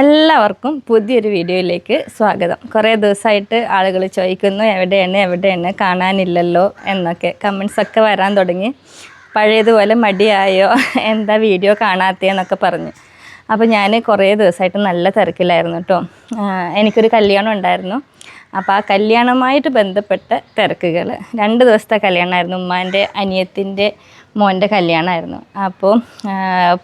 എല്ലാവർക്കും പുതിയൊരു വീഡിയോയിലേക്ക് സ്വാഗതം. കുറേ ദിവസമായിട്ട് ആളുകൾ ചോദിക്കുന്നു എവിടെയാണ് എവിടെയാണ്? കാണാനില്ലല്ലോ? എന്നൊക്കെ കമൻസൊക്കെ വരാൻ തുടങ്ങി. പഴയതുപോലെ മടിയായോ? എന്താ വീഡിയോ കാണാത്തതെന്നൊക്കെ പറഞ്ഞു. അപ്പോൾ ഞാൻ കുറേ ദിവസമായിട്ട് നല്ല തിരക്കിലായിരുന്നു കേട്ടോ. എനിക്കൊരു കല്യാണം ഉണ്ടായിരുന്നു. അപ്പോൾ ആ കല്യാണമായിട്ട് ബന്ധപ്പെട്ട തിരക്കുകൾ. രണ്ട് ദിവസത്തെ കല്യാണമായിരുന്നു. ഉമ്മാന്റെ അനിയത്തിന്റെ മോന്റെ കല്യാണമായിരുന്നു. അപ്പോൾ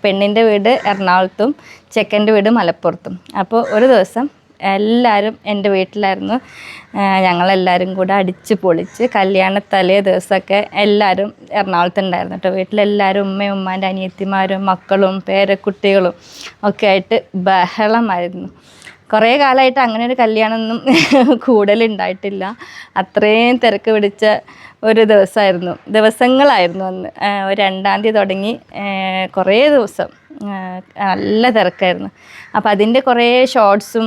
പെണ്ണിന്റെ വീട് എറണാകുളത്തും ചെക്കന്റെ വീട് മലപ്പുറത്തും. അപ്പോൾ ഒരു ദിവസം എല്ലാവരും എന്റെ വീട്ടിലായിരുന്നു. ഞങ്ങളെല്ലാവരും കൂടെ അടിച്ച് പൊളിച്ച് കല്യാണ തലേ ദിവസമൊക്കെ എല്ലാവരും എറണാകുളത്തുണ്ടായിരുന്നു കേട്ടോ. വീട്ടിലെല്ലാവരും ഉമ്മയും ഉമ്മാന്റെ അനിയത്തിമാരും മക്കളും പേരക്കുട്ടികളും ഒക്കെ ആയിട്ട് ബഹളമായിരുന്നു. കുറേ കാലമായിട്ട് അങ്ങനെ ഒരു കല്യാണമൊന്നും കൂടുതലുണ്ടായിട്ടില്ല അത്രയും തിരക്ക് പിടിച്ച ഒരു ദിവസമായിരുന്നു. ദിവസങ്ങളായിരുന്നു അന്ന്. ഒരു രണ്ടാം തീയതി തുടങ്ങി കുറേ ദിവസം. നല്ല തിരക്കായിരുന്നു. അപ്പോൾ അതിന്റെ കുറേ ഷോർട്സും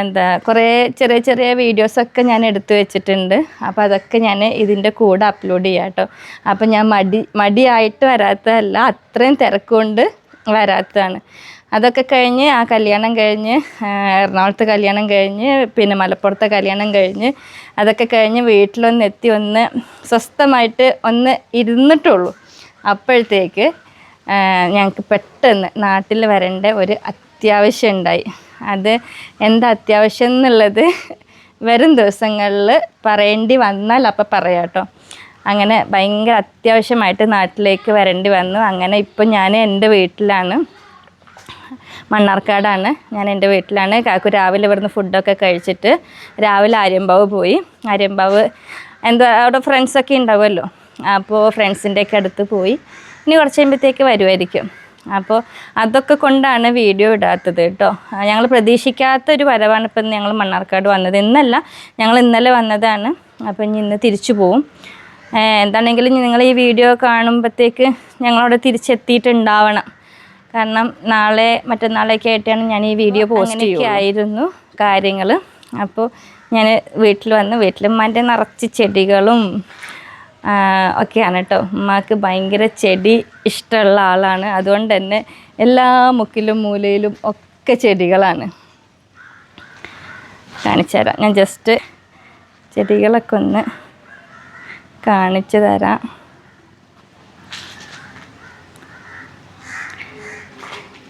എന്താ കുറേ ചെറിയ ചെറിയ വീഡിയോസൊക്കെ ഞാൻ എടുത്തു വെച്ചിട്ടുണ്ട്. അപ്പോൾ അതൊക്കെ ഞാൻ ഇതിന്റെ കൂടെ അപ്ലോഡ് ചെയ്യാം കേട്ടോ. അപ്പോൾ ഞാൻ മടി മടിയായിട്ട് വരാത്തതല്ല അത്രയും തിരക്കുകൊണ്ട് വരാത്തതാണ്. അതൊക്കെ കഴിഞ്ഞ് ആ കല്യാണം കഴിഞ്ഞ് എറണാകുളത്ത് കല്യാണം കഴിഞ്ഞ് പിന്നെ മലപ്പുറത്തെ കല്യാണം കഴിഞ്ഞ് അതൊക്കെ കഴിഞ്ഞ് വീട്ടിലൊന്ന് എത്തി ഒന്ന് സ്വസ്ഥമായിട്ട് ഒന്ന് ഇരുന്നിട്ടുള്ളൂ. അപ്പോഴത്തേക്ക് ഞങ്ങൾക്ക് പെട്ടെന്ന് നാട്ടിൽ വരേണ്ട ഒരു അത്യാവശ്യം ഉണ്ടായി. അത് എന്താ അത്യാവശ്യം എന്നുള്ളത് വരും ദിവസങ്ങളിൽ പറയേണ്ടി വന്നാൽ അപ്പം പറയാം കേട്ടോ. അങ്ങനെ ഭയങ്കര അത്യാവശ്യമായിട്ട് നാട്ടിലേക്ക് വരേണ്ടി വന്നു. അങ്ങനെ ഇപ്പം ഞാൻ എന്റെ വീട്ടിലാണ്. മണ്ണാർക്കാടാണ്. ഞാൻ എന്റെ വീട്ടിലാണ്. കാക്കു രാവിലെ ഇവിടുന്ന് ഫുഡൊക്കെ കഴിച്ചിട്ട് രാവിലെ ആര്യമ്പാവ് പോയി. ആര്യമ്പാവ് എന്താ അവിടെ ഫ്രണ്ട്സൊക്കെ ഉണ്ടാവുമല്ലോ. അപ്പോൾ ഫ്രണ്ട്സിന്റെയൊക്കെ അടുത്ത് പോയി. ഇനി കുറച്ച് കഴിയുമ്പോഴത്തേക്ക് വരുമായിരിക്കും അപ്പോൾ അതൊക്കെ കൊണ്ടാണ് വീഡിയോ ഇടാത്തത് കേട്ടോ. ഞങ്ങൾ പ്രതീക്ഷിക്കാത്ത ഒരു വരവാണ് ഇപ്പം ഞങ്ങൾ മണ്ണാർക്കാട് വന്നത്. ഇന്നല്ല ഞങ്ങൾ ഇന്നലെ വന്നതാണ്. അപ്പം ഇനി ഇന്ന് തിരിച്ചു പോവും. എന്താണെങ്കിലും നിങ്ങൾ ഈ വീഡിയോ കാണുമ്പോഴത്തേക്ക് ഞങ്ങളവിടെ തിരിച്ചെത്തിയിട്ടുണ്ടാവണം. കാരണം നാളെ മറ്റന്നാളേക്ക് ആയിട്ടാണ് ഞാൻ ഈ വീഡിയോ പോസ്റ്റ് ആയിരുന്നു കാര്യങ്ങൾ അപ്പോൾ ഞാൻ വീട്ടിൽ വന്ന് വീട്ടിൽ ഉമ്മാന്റെ നിറച്ച് ചെടികളും ഒക്കെയാണ് കേട്ടോ. ഉമ്മാക്ക് ഭയങ്കര ചെടി ഇഷ്ടമുള്ള ആളാണ്. അതുകൊണ്ട് തന്നെ എല്ലാ മുക്കിലും മൂലയിലും ഒക്കെ ചെടികളാണ്. കാണിച്ചു തരാം. ഞാൻ ജസ്റ്റ് ചെടികളൊക്കെ ഒന്ന് കാണിച്ചു തരാം.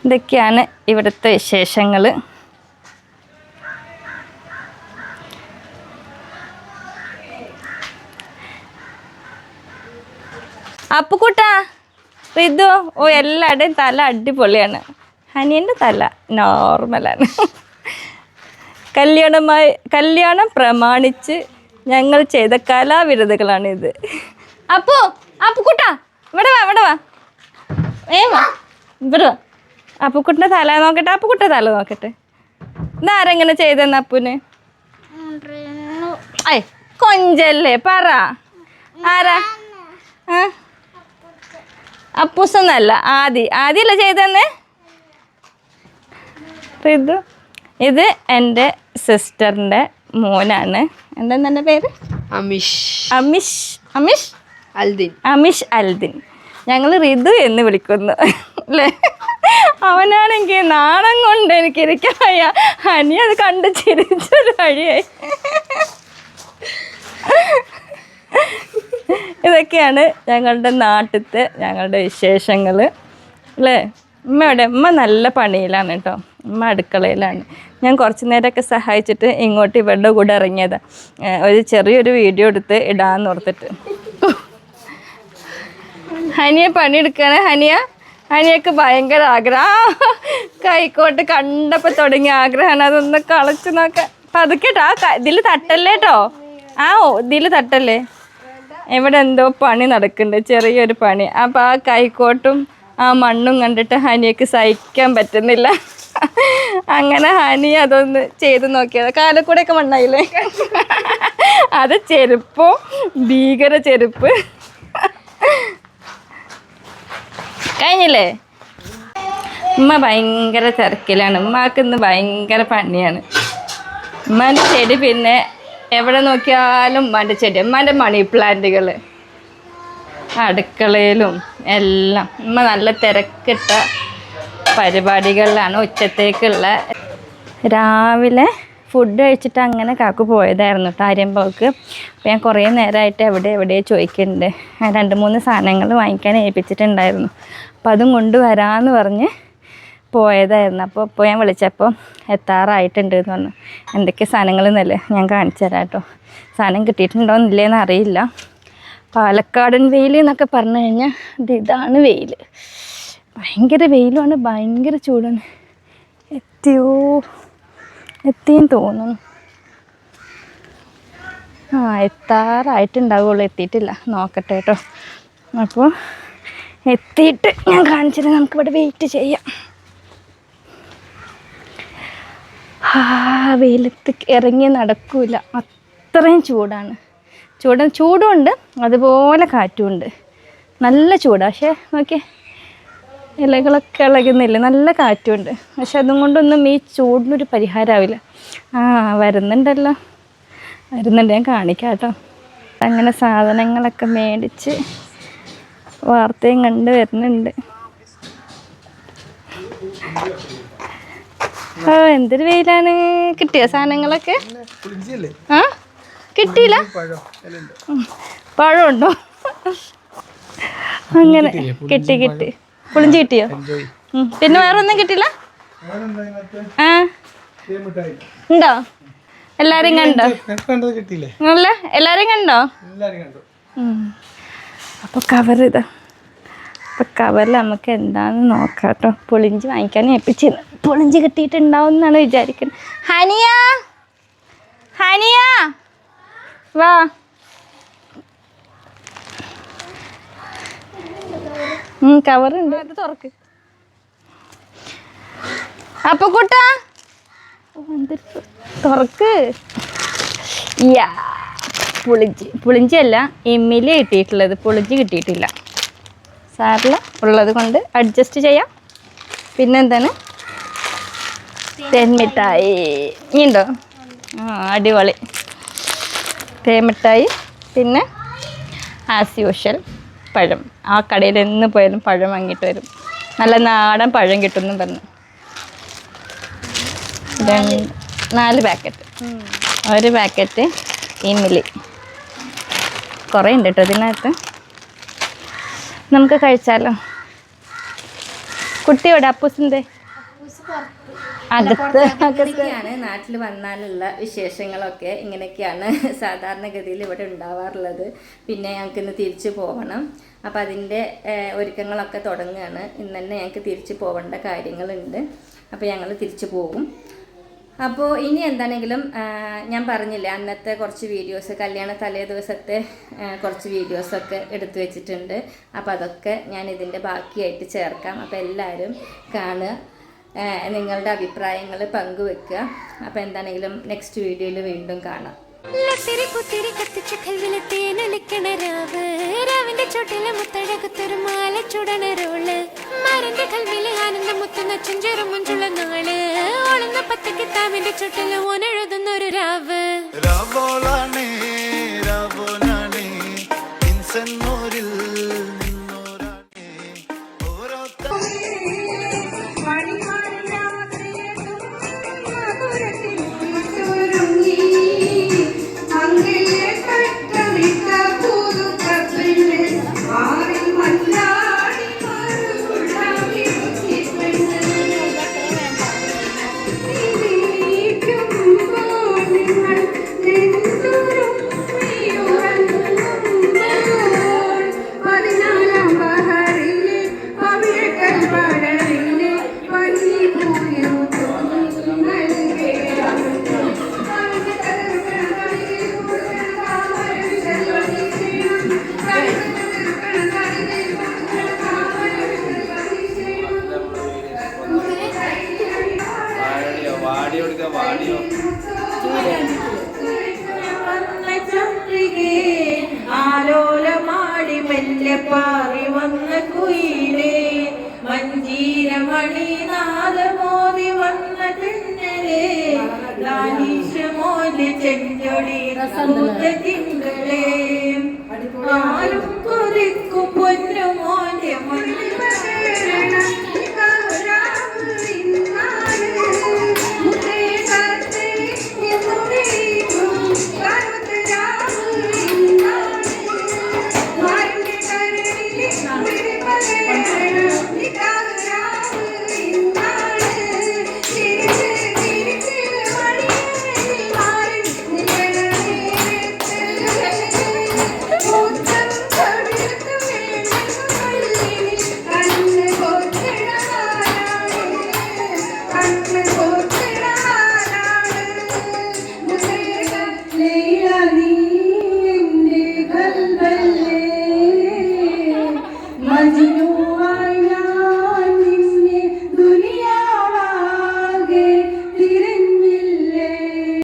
ഇതൊക്കെയാണ് ഇവിടുത്തെ വിശേഷങ്ങൾ അപ്പുക്കുട്ടാ റിതു ഓ എല്ലാവരുടെയും തല അടിപൊളിയാണ്. ഹനിയന്റെ തല നോർമലാണ്. കല്യാണമായി കല്യാണം പ്രമാണിച്ച് ഞങ്ങൾ ചെയ്ത കലാവിരുതുകളാണിത് അപ്പോ അപ്പുക്കുട്ടാ ഇവിടെ വാ ഇവിടെ വാ. ഏ വാ. ഇവിടെ അപ്പുക്കുട്ടിന്റെ തല നോക്കട്ടെ അപ്പുക്കുട്ടെ തല നോക്കട്ടെ. ഇതാരെങ്ങനെ ചെയ്തെന്ന് അപ്പുന്? ഐ കൊഞ്ചല്ലേ പറ. ആരാ? അപ്പൂസെന്നല്ല ആദി. ആദിയല്ല ചെയ്തെന്ന്? റിതു ഇത് എന്റെ സിസ്റ്ററിന്റെ മോനാണ്. എന്താ എന്റെ പേര്? അമിഷ്. അമിഷ് അമിഷ്? അൽദിൻ. അമിഷ് അൽദിൻ. ഞങ്ങൾ റിതു എന്ന് വിളിക്കുന്നു. അല്ലേ? അവനാണെങ്കിൽ നാണം കൊണ്ട് എനിക്ക് ഇരിക്കാനായ അനി അത് കണ്ട് ചിരിച്ചൊരു വഴിയായി. ഇതൊക്കെയാണ് ഞങ്ങളുടെ നാട്ടിലത്തെ ഞങ്ങളുടെ വിശേഷങ്ങൾ അല്ലേ? ഉമ്മയുടെ ഉമ്മ നല്ല പണിയിലാണ് കേട്ടോ. ഉമ്മ അടുക്കളയിലാണ്. ഞാൻ കുറച്ച് നേരമൊക്കെ സഹായിച്ചിട്ട് ഇങ്ങോട്ട് ഇവരുടെ കൂടെ ഇറങ്ങിയത്. ഒരു ചെറിയൊരു വീഡിയോ എടുത്ത് ഇടാന്ന് ഓർത്തിട്ട്. ഹനിയ പണിയെടുക്കാണ്. ഹനിയ? ഹനിയൊക്കെ ഭയങ്കര ആഗ്രഹം. കൈക്കോട്ട് കണ്ടപ്പോൾ തുടങ്ങിയ ആഗ്രഹമാണ്. അതൊന്ന് കളച്ച് നോക്കാൻ പതുക്കെട്ടോ ആ ഇതിൽ തട്ടല്ലേ കേട്ടോ ആ ഇതിൽ തട്ടല്ലേ? ഇവിടെ എന്തോ പണി നടക്കുന്നുണ്ട്. ചെറിയൊരു പണി. അപ്പോൾ ആ കൈക്കോട്ടും ആ മണ്ണും കണ്ടിട്ട് ഹനിയക്ക് സഹിക്കാൻ പറ്റുന്നില്ല. അങ്ങനെ ഹനി അതൊന്ന് ചെയ്ത് നോക്കിയത്. കാലക്കൂടെയൊക്കെ മണ്ണായില്ലേ? അത് ചെരുപ്പോ ഭീകര ചെരുപ്പ്. കഴിഞ്ഞില്ലേ? ഉമ്മ ഭയങ്കര തിരക്കിലാണ്. ഉമ്മാക്ക് ഇന്ന് ഭയങ്കര പണിയാണ്. ഉമ്മാന്റെ ചെടി പിന്നെ എവിടെ നോക്കിയാലും ഉമ്മാന്റെ ചെടി ഉമ്മാന്റെ മണി പ്ലാന്റുകൾ അടുക്കളയിലും എല്ലാം. ഉമ്മ നല്ല തിരക്കിട്ട പരിപാടികളിലാണ് ഉച്ചത്തേക്കുള്ള. രാവിലെ ഫുഡ് കഴിച്ചിട്ട് അങ്ങനെ കാക്കു പോയതായിരുന്നു ആര്യമ്പോക്ക് അപ്പോൾ ഞാൻ കുറേ നേരമായിട്ട് എവിടെ എവിടെ ചോദിക്കുന്നുണ്ട്. രണ്ട് മൂന്ന് സാധനങ്ങൾ വാങ്ങിക്കാൻ ഏൽപ്പിച്ചിട്ടുണ്ടായിരുന്നു. അപ്പോൾ അതും കൊണ്ടുവരാമെന്ന് പറഞ്ഞ് പോയതായിരുന്നു. അപ്പോൾ ഇപ്പോൾ ഞാൻ വിളിച്ചപ്പോൾ എത്താറായിട്ടുണ്ട് എന്ന് പറഞ്ഞു. എന്തൊക്കെ സാധനങ്ങൾ എന്നല്ലേ? ഞാൻ കാണിച്ചു തരാം കേട്ടോ സാധനം കിട്ടിയിട്ടുണ്ടോ എന്നില്ലേന്ന് അറിയില്ല. പാലക്കാടൻ വെയിൽ എന്നൊക്കെ പറഞ്ഞു കഴിഞ്ഞാൽ ഇത് ഇതാണ് വെയിൽ. ഭയങ്കര വെയിലുമാണ് ഭയങ്കര ചൂടാണ്. എത്തിയോ? എത്തിയെന്ന് തോന്നുന്നു. ആ എത്താറായിട്ടുണ്ടാവുള്ളൂ. എത്തിയിട്ടില്ല. നോക്കട്ടെ കേട്ടോ അപ്പോൾ എത്തിയിട്ട് ഞാൻ കാണിച്ചിട്ട് നമുക്കിവിടെ വെയിറ്റ് ചെയ്യാം. ആ വെയിലത്ത് ഇറങ്ങി നടക്കൂല. അത്രയും ചൂടാണ്. ചൂട് ചൂടുമുണ്ട് അതുപോലെ കാറ്റുമുണ്ട്. നല്ല ചൂടാണ് പക്ഷേ നോക്കിയേ ഇലകളൊക്കെ ഇളകുന്നില്ല? നല്ല കാറ്റുണ്ട്. പക്ഷെ അതും കൊണ്ടൊന്നും ഈ ചൂടിനൊരു പരിഹാരമാവില്ല ആ വരുന്നുണ്ടല്ലോ. വരുന്നുണ്ട്. ഞാൻ കാണിക്കാം കേട്ടോ അങ്ങനെ സാധനങ്ങളൊക്കെ മേടിച്ച് വാർത്തയും കണ്ട് വരുന്നുണ്ട്. ഓ എന്തൊരു വെയിലാണ്? കിട്ടിയ സാധനങ്ങളൊക്കെ? ആ? കിട്ടിയില്ല. പഴമുണ്ടോ അങ്ങനെ കിട്ടി കിട്ടി. പുളിഞ്ചി കിട്ടിയോ. പിന്നെ വേറൊന്നും കിട്ടില്ല ആ. ഉണ്ടോ? എല്ലാരും കണ്ടോ? അല്ല എല്ലാരും കണ്ടോ. അപ്പൊ കവർ ഇതാ. അപ്പൊ കവറിൽ നമുക്ക് എന്താന്ന് നോക്കാം കേട്ടോ. പുളിഞ്ചി വാങ്ങിക്കാൻ ഏൽപ്പിച്ചിരുന്നു. പൊളിഞ്ചി കിട്ടിയിട്ടുണ്ടാവും എന്നാണ് വിചാരിക്കുന്നത്. ഹനിയ? ഹനിയ? വാ. കവറുണ്ട് അത് തുറക്ക്. അപ്പൊ കൂട്ടാ. തുറക്ക്. യാ പുളിഞ്ചി പുളിഞ്ചിയല്ല എമ്മിൽ കിട്ടിയിട്ടുള്ളത്. പുളിഞ്ചി കിട്ടിയിട്ടില്ല. സാറിൽ ഉള്ളത് കൊണ്ട് അഡ്ജസ്റ്റ് ചെയ്യാം. പിന്നെന്താണ് തേൻമിഠായി. ഇനിയുണ്ടോ? ആ അടിപൊളി. തേൻമിഠായി പിന്നെ ആസ് യൂഷ്വൽ പഴം. ആ കടയിൽ എന്ന് പോയാലും പഴം വാങ്ങിയിട്ട് വരും. നല്ല നാടൻ പഴം കിട്ടുമെന്നും പറഞ്ഞു. നാല് പാക്കറ്റ് ഒരു പാക്കറ്റ് ഇമിലി കുറേ ഉണ്ട് കേട്ടോ ഇതിനകത്ത്. നമുക്ക് കഴിച്ചാലോ? കുട്ടിയോടെ അപ്പൂസിന്റെ? അകത്ത് നാട്ടിൽ വന്നാലുള്ള വിശേഷങ്ങളൊക്കെ ഇങ്ങനെയൊക്കെയാണ് സാധാരണഗതിയിൽ ഇവിടെ ഉണ്ടാവാറുള്ളത്. പിന്നെ ഞങ്ങൾക്ക് ഇന്ന് തിരിച്ചു പോകണം അപ്പം അതിന്റെ ഒരുക്കങ്ങളൊക്കെ തുടങ്ങുകയാണ്. ഇന്ന് തന്നെ ഞങ്ങൾക്ക് തിരിച്ചു പോകേണ്ട കാര്യങ്ങളുണ്ട്. അപ്പോൾ ഞങ്ങൾ തിരിച്ചു പോകും അപ്പോൾ ഇനി എന്താണെങ്കിലും ഞാൻ പറഞ്ഞില്ല അന്നത്തെ കുറച്ച് വീഡിയോസ് കല്യാണ തലേ ദിവസത്തെ കുറച്ച് വീഡിയോസൊക്കെ എടുത്തു വെച്ചിട്ടുണ്ട്. അപ്പോൾ അതൊക്കെ ഞാൻ ഇതിന്റെ ബാക്കിയായിട്ട് ചേർക്കാം. അപ്പോൾ എല്ലാവരും കാണുക. നിങ്ങളുടെ അഭിപ്രായങ്ങൾ പങ്കുവെക്കുക. അപ്പോൾ എന്താണെങ്കിലും നെക്സ്റ്റ് വീഡിയോയിൽ വീണ്ടും കാണാം. ലത്തിരി പുത്തിരി കത്തിച്ച കൽവിലെ തേനൊലിക്കണ രാവ്. രാവിന്റെ ചോട്ടിലെ മുത്തഴകത്തൊരു മാല ചുടണ റോൾ മരന്റെ കൽവിലെ ആനന്ദം മുത്തുന്ന ചെഞ്ചെറു മുഞ്ചുള്ള നാൾ. ഓളുന്ന പത്ത് കിതാബിന്റെ ചുട്ടില ഓനെഴുതുന്ന ഒരു രാവ്. രാവോളാണേ രാവോനാണേ. ചെഞ്ചൊടി തിങ്കളെ. ആരും കൊതിക്കും പൊന്നു മോനെ മകളെ